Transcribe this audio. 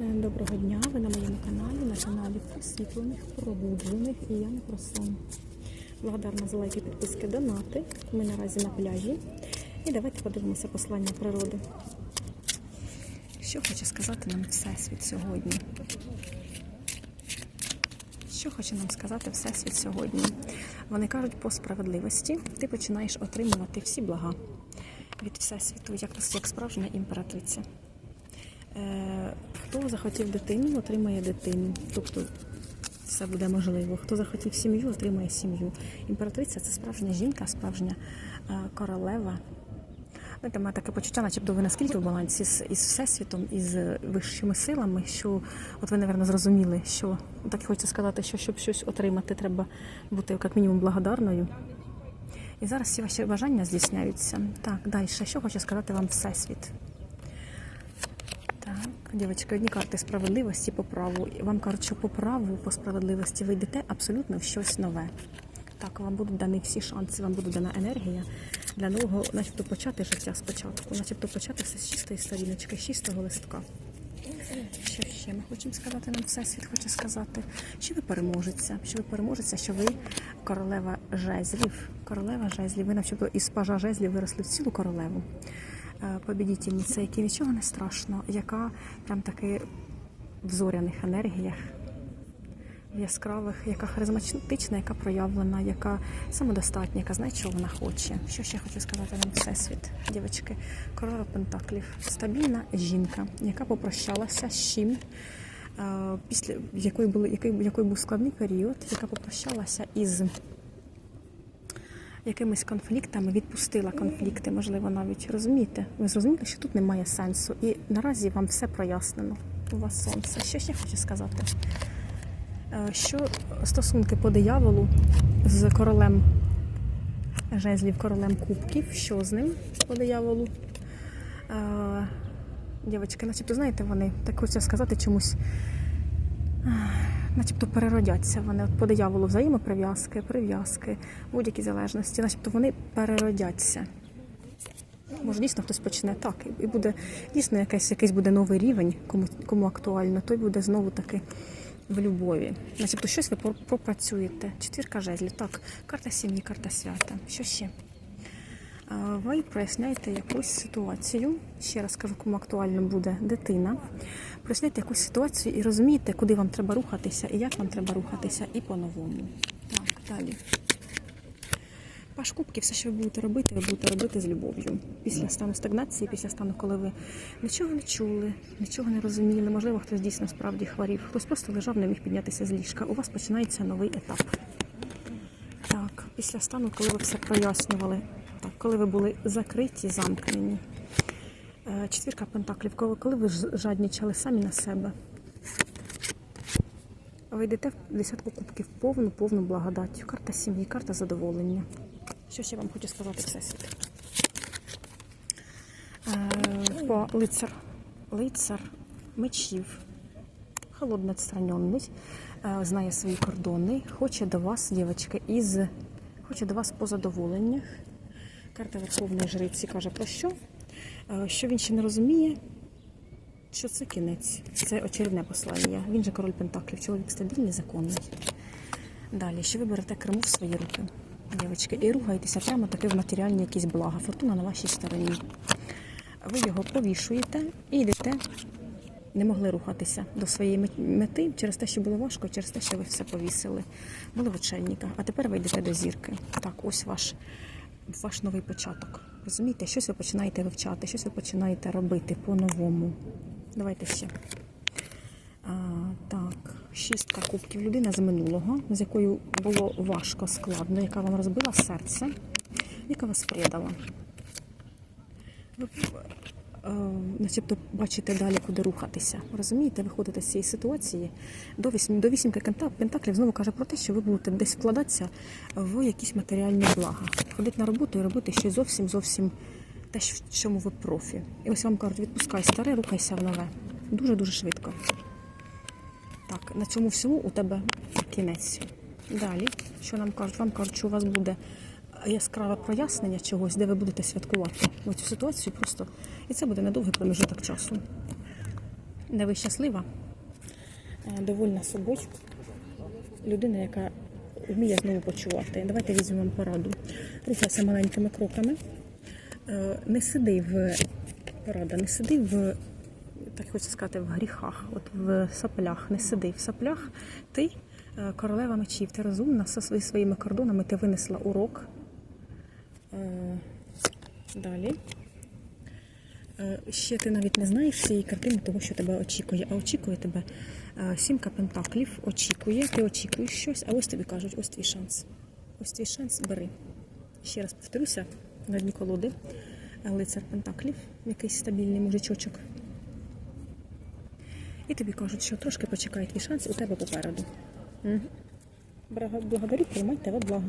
Е, Доброго дня, ви на моєму каналі, на каналі просвітлених, пробуджених і я не про сон. Благодарна за лайки, підписки, донати. Ми наразі на пляжі. І давайте подивимося послання природи. Що хоче сказати нам Всесвіт сьогодні? Що хоче нам сказати Всесвіт сьогодні? Вони кажуть, по справедливості ти починаєш отримувати всі блага від Всесвіту, як, як справжня імператриця. Е, Хто захотів дитину, отримає дитину. Тобто все буде можливо. Хто захотів сім'ю, отримає сім'ю. Імператриця це справжня жінка, справжня е, королева. Знаєте, має таке почуття, начебто ви наскільки в балансі з із всесвітом, із вищими силами, що от ви, напевно, зрозуміли, що так хочеться сказати, що щоб щось отримати, треба бути як мінімум благодарною. І зараз всі ваші бажання здійсняються. Так, далі. Що хоче сказати вам Всесвіт? Так, дівчатки, одні карти справедливості по праву. Вам кажуть, що по праву, по справедливості ви йдете абсолютно в щось нове. Так, вам будуть дані всі шанси, вам буде дана енергія для нового, начебто почати життя спочатку, начебто почати все з чистої сторіночки, з чистого листка. Що ще ми хочемо сказати нам Всесвіт хоче сказати, що ви переможеться, що ви переможеться, що ви королева жезлів. Королева жезлів. Ви начебто із пажа жезлів виросли в цілу королеву. Е, Побідітельниця, якій нічого не страшно, яка прям таки в зоряних енергіях, в яскравих, яка харизматична, яка проявлена, яка самодостатня, яка знає, що вона хоче. Що ще хочу сказати нам Всесвіт, дівчатки? Королева Пентаклів. Стабільна жінка, яка попрощалася з чим. е, Після якої були який, який був складний період, яка попрощалася із якимись конфліктами, відпустила конфлікти, можливо, навіть розумієте. Ви зрозуміли, що тут немає сенсу. І наразі вам все прояснено. У вас сонце. Що ще хочу сказати? Е, Що стосунки по дияволу з королем жезлів, королем кубків, що з ним по дияволу? Е, Дівчатки, начебто, знаєте, вони так хочеться сказати чомусь. Начебто переродяться вони от по дияволу взаємоприв'язки, прив'язки, будь-які залежності, начебто вони переродяться. Може, дійсно хтось почне так, і буде дійсно якийсь, якийсь буде новий рівень, кому, кому актуально, той буде знову таки в любові. Начебто щось ви пропрацюєте. Четвірка жезлів, так, карта сім'ї, карта свята. Що ще? Ви проясняєте якусь ситуацію. Ще раз кажу, кому актуально буде дитина. Проясняєте якусь ситуацію і розумієте, куди вам треба рухатися і як вам треба рухатися, і по-новому. Так, далі. Паш кубки, все, що ви будете робити, ви будете робити з любов'ю. Після стану стагнації, після стану, коли ви нічого не чули, нічого не розуміли, можливо, хтось дійсно справді хворів, хтось просто лежав, не міг піднятися з ліжка. У вас починається новий етап. Так, після стану, коли ви все прояснювали, коли ви були закриті, замкнені. Е, Четвірка пентаклів, коли, ви жаднічали самі на себе. Ви йдете в десятку кубків повну, повну благодаттю. Карта сім'ї, карта задоволення. Що ще вам хочу сказати всесвіт? Е, лицар. Лицар мечів. Холодно відстранений, е, знає свої кордони, хоче до вас, дівчатки, із хоче до вас по задоволеннях. Карта Верховної Жриці каже про що? Е, Що він ще не розуміє, що це кінець, це очередне послання. Він же король Пентаклів, чоловік стабільний, законний. Далі, що ви берете Криму в свої руки, дівчатки, і рухаєтеся прямо таки в матеріальні якісь блага. Фортуна на вашій стороні. Ви його повішуєте і йдете. Не могли рухатися до своєї мети через те, що було важко, через те, що ви все повісили. Були в очельниках, а тепер ви йдете до зірки. Так, ось ваш, ваш новий початок. Розумієте, щось ви починаєте вивчати, щось ви починаєте робити по-новому. Давайте ще. А, так, шістка кубків. Людина з минулого, з якою було важко, складно, яка вам розбила серце, яка вас предала. Е, начебто бачите далі, куди рухатися. Розумієте, виходите з цієї ситуації. До вісім, до вісімки пентаклів знову каже про те, що ви будете десь вкладатися в якісь матеріальні блага. Ходити на роботу і робити щось зовсім зовсім те, в чому ви профі. І ось вам кажуть, відпускай старе, рухайся в нове. Дуже-дуже швидко. Так, на цьому всьому у тебе кінець. Далі, що нам кажуть? Вам кажуть, що у вас буде яскраве прояснення чогось, де ви будете святкувати цю ситуацію просто. І це буде недовгий проміжок часу. де ви щаслива, довольна собою, людина, яка вміє знову почувати. Давайте візьмемо пораду. Рухайся маленькими кроками. Е, Не сиди в порада, не сиди в так хочу сказати, в гріхах, от в соплях. Не сиди в соплях. Ти е, королева мечів, ти розумна зі своїми кордонами, ти винесла урок. Е, Далі. Е, Ще ти навіть не знаєш всієї картини того, що тебе очікує. А очікує тебе е, сімка пентаклів, очікує, ти очікуєш щось, а ось тобі кажуть, ось твій шанс. Ось твій шанс, бери. Ще раз повторюся, на дні колоди. Лицар пентаклів, якийсь стабільний мужичочок. І тобі кажуть, що трошки почекай твій шанс у тебе попереду. Угу. Благодарю, приймай тебе благо.